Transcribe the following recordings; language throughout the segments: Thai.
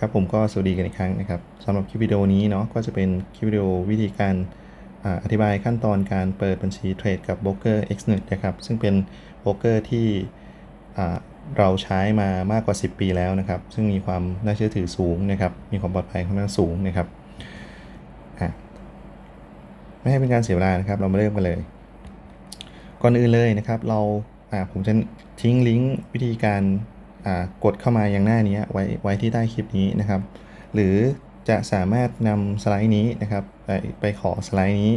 ครับผมก็สวัสดีกันอีกครั้งนะครับสำหรับคลิปวิดีโอนี้เนาะก็จะเป็นคลิปวิดีโอวิธีการอาอธิบายขั้นตอนการเปิดบัญชีเทรดกับโบรกเกอร์ Xnet นะครับซึ่งเป็นโบรกเกอร์ที่เราใช้มามากกว่า 10 ปีแล้วนะครับ ซึ่งมีความน่าเชื่อถือสูงนะครับ มีความปลอดภัยค่อนข้างสูงนะครับไม่ให้เป็นการเสียเวลานะครับ เรามาเริ่มกันเลย ก่อนอื่นเลยนะครับ เราผมจะทิ้งลิงก์วิธีการ กดเข้ามายังหน้านี้ไว้ไว้ที่ใต้คลิปนี้นะครับ หรือจะสามารถนำสไลด์นี้นะครับไปไปขอสไลด์นี้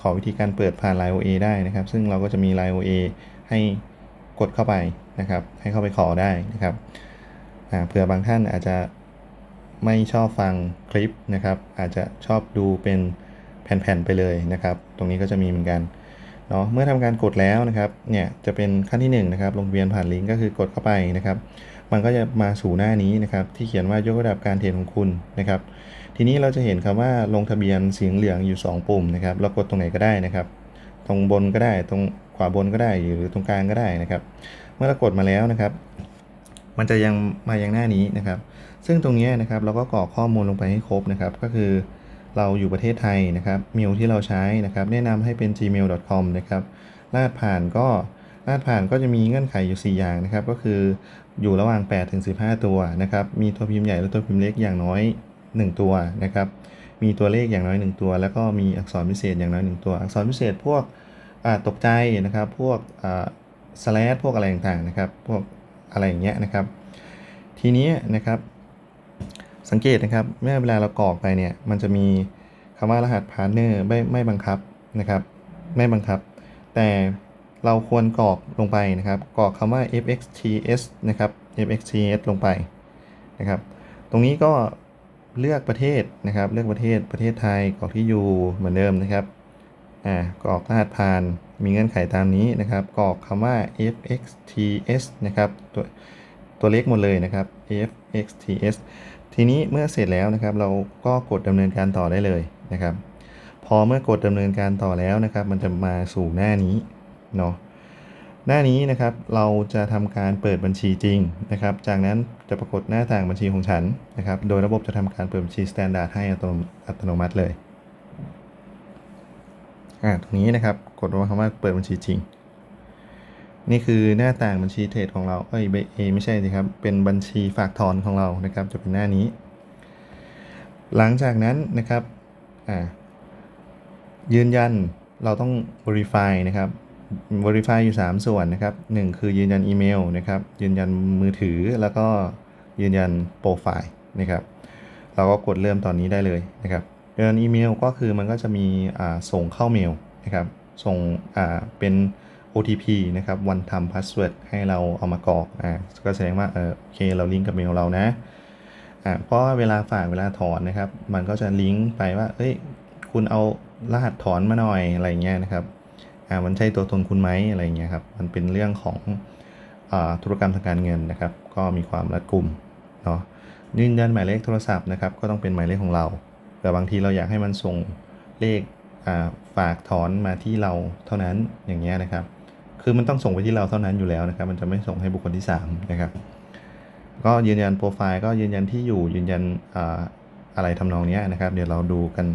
ขอวิธีการเปิดผ่าน Line OA ได้นะครับ ซึ่งเราก็จะมี Line OA ให้กดเข้าไปนะครับ ให้เข้าไปขอได้นะครับเผื่อบางท่านอาจจะไม่ชอบฟังคลิปนะครับ อาจจะชอบดูเป็นแผ่นๆไปเลยนะครับ ตรงนี้ก็จะมีเหมือนกัน เนาะเมื่อทำการกดแล้วนะครับเนี่ยจะเป็นขั้นที่1นงนะครับลงทะเบียนผ่านลิงก์ก็คือกดเข้าไปนะครับ มันก็จะมาสู่หน้านี้นะครับ ที่เขียนว่ายกระดับการเทรดของคุณนะครับ ทีนี้เราจะเห็นคำว่าลงทะเบียนสีเหลืองอยู่ 2 ปุ่มนะครับ เรากดตรงไหนก็ได้นะครับ ตรงบนก็ได้ตรงขวาบนก็ได้หรือตรงกลางก็ได้นะครับ เมื่อเรากดมาแล้วนะครับ มันจะยังมายังหน้านี้นะครับ ซึ่งตรงนี้นะครับเราก็กรอกข้อมูลลงไปให้ครบนะครับ ก็คือ เราอยู่ประเทศไทยนะครับเมลที่เราใช้นะครับ แนะนำให้เป็น gmail.com นะครับรหัสผ่านก็รหัสผ่านก็จะมีเงื่อนไขอยู่ 4 อย่างนะครับ ก็คืออยู่ระหว่าง 8 ถึง 15 ตัวนะครับ มีตัวพิมพ์ใหญ่และตัวพิมพ์เล็กอย่างน้อย 1 ตัวนะครับ มีตัวเลขอย่างน้อย 1 ตัว แล้วก็มีอักษรพิเศษอย่างน้อย 1 ตัว อักษรพิเศษพวกอ่าตกใจนะครับ พวกสแลชพวกอะไรต่างๆนะครับ พวกอะไรอย่างเงี้ยนะครับ ทีนี้นะครับ สังเกตนะครับเมื่อเวลาเรากรอกไปเนี่ยมันจะมีคำว่ารหัสพาร์เนอร์ไม่ไม่บังคับนะครับไม่บังคับ แต่เราควรกรอกลงไปนะครับกรอกคำว่า fxts นะครับ fxts ลงไปนะครับตรงนี้ก็เลือกประเทศนะครับ เลือกประเทศประเทศไทยกรอกที่อยู่เหมือนเดิมนะครับอ่ากรอกรหัสผ่านมีเงื่อนไขตามนี้นะครับกรอกคำว่า fxts นะครับตัวตัวเลขหมดเลยนะครับ fxts ทีนี้เมื่อเสร็จแล้วนะครับ เราก็กดดำเนินการต่อได้เลยนะครับ พอเมื่อกดดำเนินการต่อแล้วนะครับ มันจะมาสู่หน้านี้เนาะหน้านี้นะครับเราจะทำการเปิดบัญชีจริงนะครับ จากนั้นจะปรากฏหน้าต่างบัญชีของฉันนะครับ โดยระบบจะทำการเปิดบัญชีสแตนดาร์ดให้อัตโนตโนมัติเลยอ่าตรงนี้นะครับ กดลงคำว่าเปิดบัญชีจริง นี่คือหน้าต่างบัญชีเทรดของเรา เอ้ยเอไม่ใช่สิครับ เป็นบัญชีฝากถอนของเรานะครับ จะเป็นหน้านี้ หลังจากนั้นนะครับยืนยันเราต้อง verify นะครับ verify อยู่ 3 ส่วนนะครับ 1 คือยืนยันอีเมลนะครับ ยืนยันมือถือแล้วก็ยืนยันโปรไฟล์นะครับ เราก็กดเริ่มตอนนี้ได้เลยนะครับยืนยันอีเมลก็คือมันก็จะมีส่งเข้าเมลนะครับ ส่งเป็น OTP นะครับ one time password ให้เราเอามากรอกอ่าก็แสดงว่าเออโอเคเราลิงก์กับเมลเรานะอ่าเพราะเวลาฝากเวลาถอนนะครับ มันก็จะลิงก์ไปว่าเอ้ยคุณเอารหัสถอนมาหน่อยอะไรเงี้ยนะครับอ่ามันใช่ตัวตนคุณไหมอะไรเงี้ยครับมันเป็นเรื่องของอ่าธุรกรรมทางการเงินนะครับ ก็มีความรัดกุมเนาะยืนยันหมายเลขโทรศัพท์นะครับก็ต้องเป็นหมายเลขของเรา แต่บางทีเราอยากให้มันส่งเลขอ่าฝากถอนมาที่เราเท่านั้นอย่างเงี้ยนะครับ คือมันต้องส่งไปที่เราเท่านั้นอยู่แล้วนะครับ มันจะไม่ส่งให้บุคคลที่ 3 นะครับ ก็ยืนยันโปรไฟล์ก็ยืนยันที่อยู่ยืนยันอะไรทำนองนี้นะครับ เดี๋ยวเราดูกัน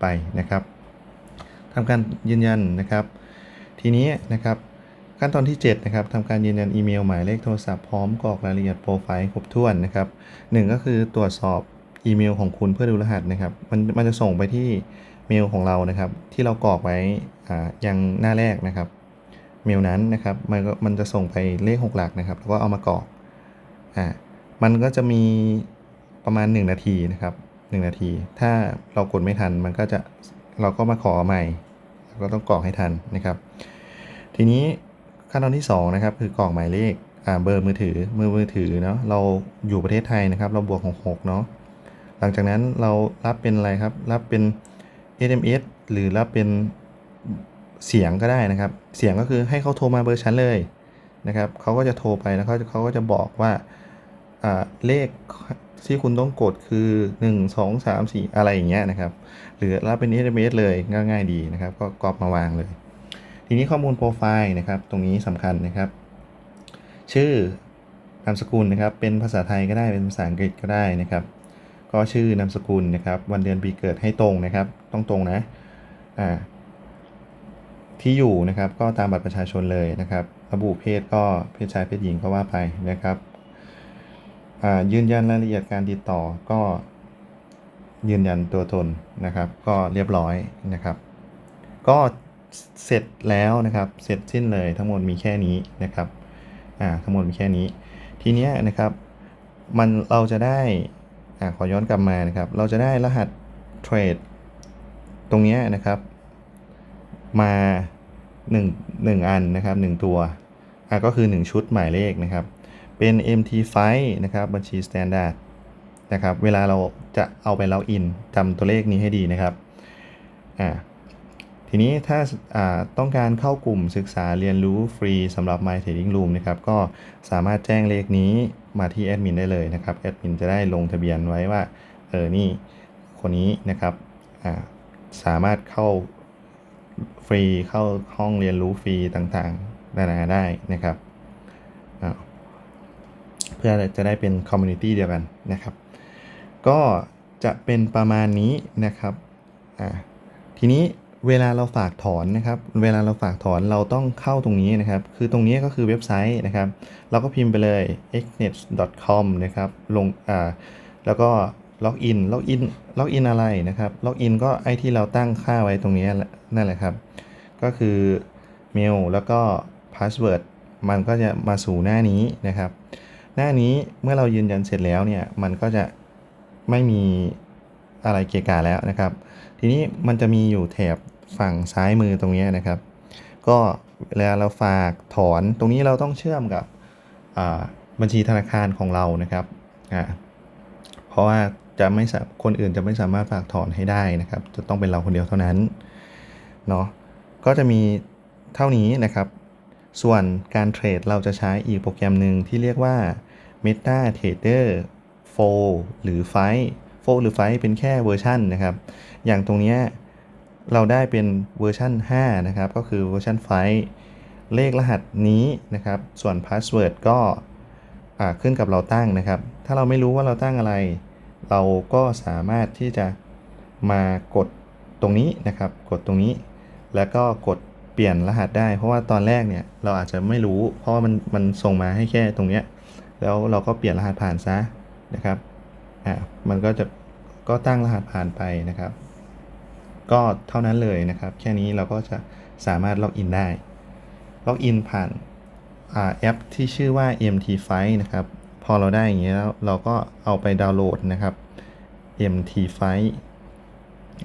ไปนะครับทำการยืนยันนะครับ ทีนี้นะครับขั้นตอนที่ 7 นะครับทำการยืนยันอีเมลหมายเลขโทรศัพท์พร้อมกรอกรายละเอียดโปรไฟล์ครบถ้วนนะครับหนึ่งก็คือตรวจสอบอีเมลของคุณเพื่อดูรหัสนะครับ มันมันจะส่งไปที่เมลของเรานะครับ ที่เรากรอกไว้อ่ายังหน้าแรกนะครับ เมลนั้นนะครับมันก็มันจะส่งไปเลข 6 หลักนะครับ แล้วก็เอามากรอกอ่ามันก็จะมีประมาณ 1 นาทีนะครับ 1 นาที ถ้าเรากดไม่ทันมันก็จะเราก็มาขอใหม่เราก็ต้องกรอกให้ทันนะครับ ทีนี้ขั้นตอนที่2นะครับคือกรอกหมายเลขอ่าเบอร์มือถือมือมือถือเนาะเราอยู่ประเทศไทยนะครับ เราบวกของ6เนาะหลังจากนั้นเรารับเป็นอะไรครับ รับเป็น SMS หรือรับเป็น เสียงก็ได้นะครับ เสียงก็คือให้เขาโทรมาเบอร์ฉันเลยนะครับเขาก็จะโทรไปแล้วเขาเขาก็จะบอกว่าเลขที่คุณต้องกดคือ 1 2 3 4 อะไรอย่างเงี้ยนะครับ หรือรับเป็น SMS เลยง่ายๆดีนะครับ ก็ก๊อปมาวางเลย ทีนี้ข้อมูลโปรไฟล์นะครับ ตรงนี้สำคัญนะครับ ชื่อนามสกุลนะครับ เป็นภาษาไทยก็ได้เป็นภาษาอังกฤษก็ได้นะครับ ก็ชื่อนามสกุลนะครับ วันเดือนปีเกิดให้ตรงนะครับ ต้องตรงนะอ่า ที่อยู่นะครับก็ตามบัตรประชาชนเลยนะครับระบุเพศก็เพศชายเพศหญิงก็ว่าไปนะครับอ่ายืนยันรายละเอียดการติดต่อก็ยืนยันตัวตนนะครับ ก็เรียบร้อยนะครับ ก็เสร็จแล้วนะครับ เสร็จสิ้นเลยทั้งหมดมีแค่นี้นะครับอ่าทั้งหมดมีแค่นี้ ทีเนี้ยนะครับมันเราจะได้อ่าขอย้อนกลับมานะครับ เราจะได้รหัสเทรดตรงเนี้ยนะครับ มา1 1อันนะครับ1ตัวอะก็คือ 1 ชุดหมายเลขนะครับ เป็น MT5 นะครับ บัญชี Standard นะครับ เวลาเราจะเอาไปล็อกอินจำตัวเลขนี้ให้ดีนะครับอ่าทีนี้ถ้าาต้องการเข้ากลุ่มศึกษาเรียนรู้ฟรีสำหรับ My Trading Room นะครับ ก็สามารถแจ้งเลขนี้มาที่แอดมินได้เลยนะครับ แอดมินจะได้ลงทะเบียนไว้ว่า เออ นี่ คนนี้นะครับาสามารถเข้า ฟรีเข้าห้องเรียนรู้ฟรีต่างๆ นานาได้นะครับ เพื่อจะได้เป็นคอมมูนิตี้เดียวกันนะครับ ก็จะเป็นประมาณนี้นะครับ ทีนี้เวลาเราฝากถอนนะครับ เวลาเราฝากถอนเราต้องเข้าตรงนี้นะครับ คือตรงนี้ก็คือเว็บไซต์นะครับ เราก็พิมพ์ไปเลย xnet.com นะครับ ลง อ่า แล้วก็ ล็อกอินล็อกอินล็อกอินอะไรนะครับล็อกอินก็ไอที่เราตั้งค่าไว้ตรงนี้นั่นแหละครับ ก็คือเมลแล้วก็พาสเวิร์ดมันก็จะมาสู่หน้านี้นะครับ หน้านี้เมื่อเรายืนยันเสร็จแล้วเนี่ยมันก็จะไม่มีอะไรเกียกาแล้วนะครับ ทีนี้มันจะมีอยู่แถบฝั่งซ้ายมือตรงนี้นะครับ ก็เวลาเราฝากถอนตรงนี้เราต้องเชื่อมกับบัญชีธนาคารของเรานะครับอ่าเพราะว่า จะไม่สคนอื่นจะไม่สามารถฝากถอนให้ได้นะครับ จะต้องเป็นเราคนเดียวเท่านั้นเนาะก็จะมีเท่านี้นะครับ ส่วนการเทรดเราจะใช้อีกโปรแกรมหนึ่งที่เรียกว่า Meta Trader 4 หรือ f i 4หรือ f i เป็นแค่เวอร์ชันนะครับ อย่างตรงนี้เราได้เป็นเวอร์ชัน5นะครับ ก็คือเวอร์ชัน five เลขรหัสนี้นะครับ ส่วน Password ก็ขึ้นกับเราตั้งนะครับ ถ้าเราไม่รู้ว่าเราตั้งอะไร เราก็สามารถที่จะมากดตรงนี้นะครับ กดตรงนี้ แล้วก็กดเปลี่ยนรหัสได้ เพราะว่าตอนแรกเนี่ยเราอาจจะไม่รู้ เพราะว่ามันมันส่งมาให้แค่ตรงเนี้ยแล้วเราก็เปลี่ยนรหัสผ่านซะนะครับอ่ามันก็จะก็ตั้งรหัสผ่านไปนะครับ ก็เท่านั้นเลยนะครับ แค่นี้เราก็จะสามารถล็อกอินได้ล็อกอินผ่านอ่าแอปที่ชื่อว่า MT5 นะครับ อเราได้อย่างเงี้ยแล้วเราก็เอาไปดาวน์โหลดนะครับ MT5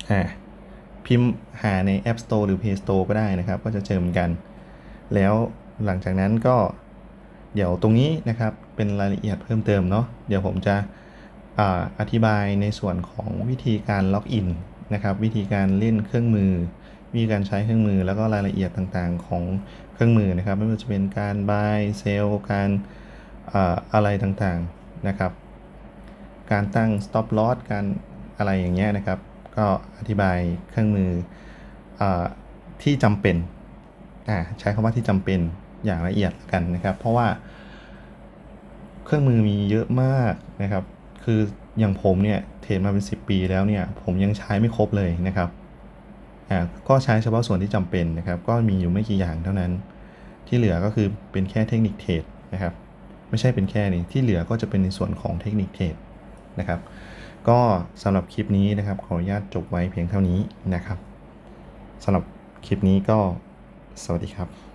อ่าพิมพ์หาใน App Store หรือ Play Store ก็ได้นะครับ ก็จะเจอเหมือนกัน แล้วหลังจากนั้นก็เดี๋ยวตรงนี้นะครับเป็นรายละเอียดเพิ่มเติมเนาะเดี๋ยวผมจะอธิบายในส่วนของวิธีการล็อกอินนะครับวิธีการเล่นเครื่องมือ วิธีการใช้เครื่องมือแล้วก็รายละเอียดต่างๆของเครื่องมือนะครับ ไม่ว่าจะเป็นการ buy sell การ อะไรต่างๆนะครับ การตั้ง stop loss การอะไรอย่างเงี้ยนะครับ ก็อธิบายเครื่องมืออที่จำเป็นใช้คำว่าที่จำเป็นอย่างละเอียดกันนะครับ เพราะว่าเครื่องมือมีเยอะมากนะครับ คืออย่างผมเนี่ยเทรดมาเป็น 10 ปีแล้วเนี่ย ผมยังใช้ไม่ครบเลยนะครับอ่าก็ใช้เฉพาะส่วนที่จำเป็นนะครับ ก็มีอยู่ไม่กี่อย่างเท่านั้น ที่เหลือก็คือเป็นแค่เทคนิคเทรดนะครับ ไม่ใช่เป็นแค่นี้ที่เหลือก็จะเป็นในส่วนของเทคนิคเทรดนะครับ ก็สำหรับคลิปนี้นะครับขออนุญาตจบไว้เพียงเท่านี้นะครับสำหรับคลิปนี้ก็สวัสดีครับ